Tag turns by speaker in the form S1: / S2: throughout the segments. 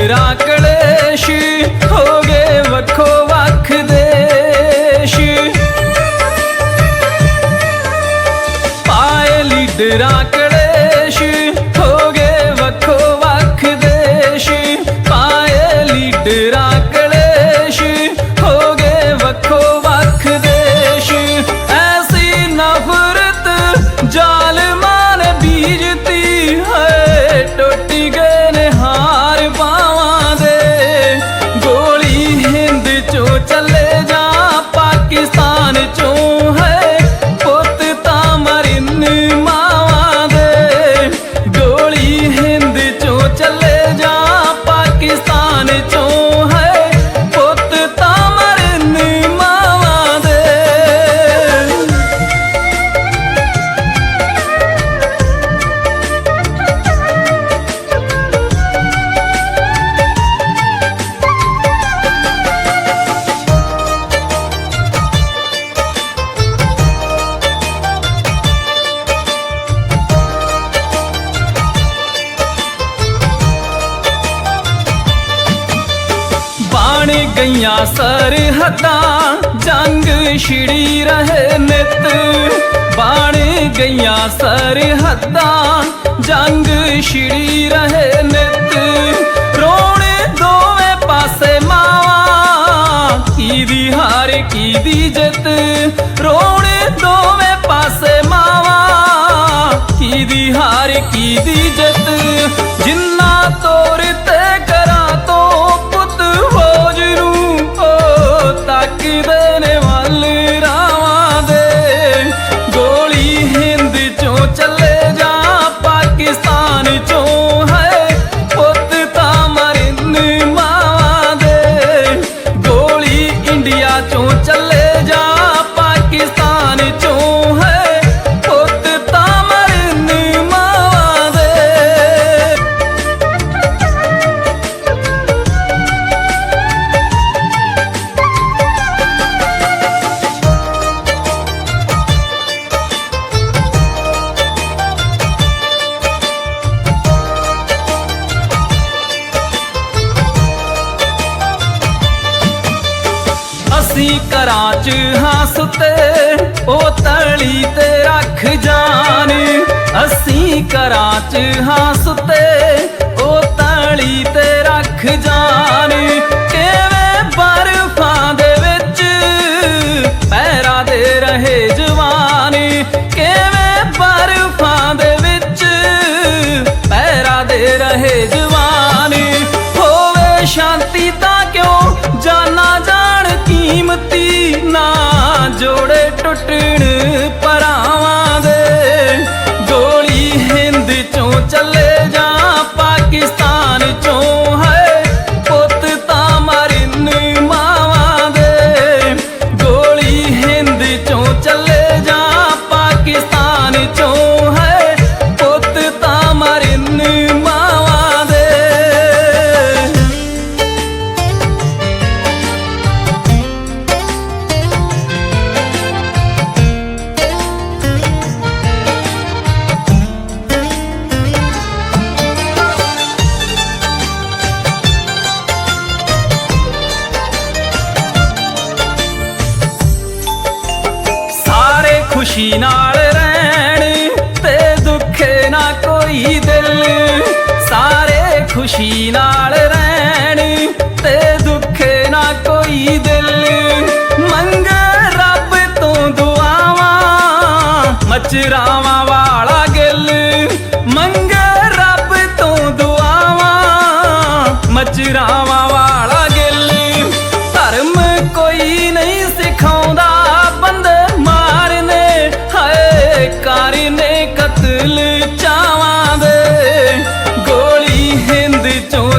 S1: राकळेशी ਗਈਆਂ ਸਰਹੱਦਾਂ, ਜੰਗ ਛਿੜੀ ਰਹੇ ਨਿਤ। ਬਣ ਗਈਆਂ ਸਰਹੱਦਾਂ, ਜੰਗ ਛਿੜੀ ਰਹੇ ਨਿਤ। ਰੋਣੇ ਦੋਵੇਂ ਪਾਸੇ ਮਾਵਾ ਕੀ ਦੀ ਹਾਰ ਕੀ ਦੀ ਜਿੱਤ। ਰੋਣੇ ਦੋਵੇਂ ਪਾਸੇ ਮਾਵਾ ਕੀ ਦੀ ਹਾਰ ਕੀ ਦੀ ਜਿੱਤ। ਜਿੰਨਾ ਤੋਰ ਅਸੀਂ ਘਰਾਂ 'ਚ ਹੱਸਤੇ ਉਹ ਤਲੀ ਤੇ ਰੱਖ ਜਾਨ। ਅਸੀਂ ਘਰਾਂ 'ਚ ਹੱਸਤੇ चले ਖੁਸ਼ੀ ਨਾਲ ਰਹਿਣ ਤੇ ਦੁੱਖੇ ਨਾ ਕੋਈ ਦਿਲ। ਸਾਰੇ ਖੁਸ਼ੀ ਨਾਲ ਰਹਿਣ ਤੇ ਦੁੱਖੇ ਨਾ ਕੋਈ ਦਿਲ। ਮੰਗ ਰੱਬ ਤੋਂ ਦੁਆਵਾਂ, ਮਚਰਾਵਾਂ ਵਾਲਾ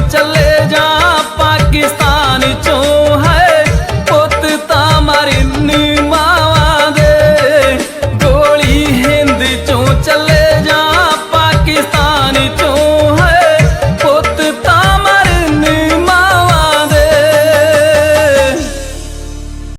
S1: ਚੱਲੇ ਜਾ ਪਾਕਿਸਤਾਨ ਚੋਂ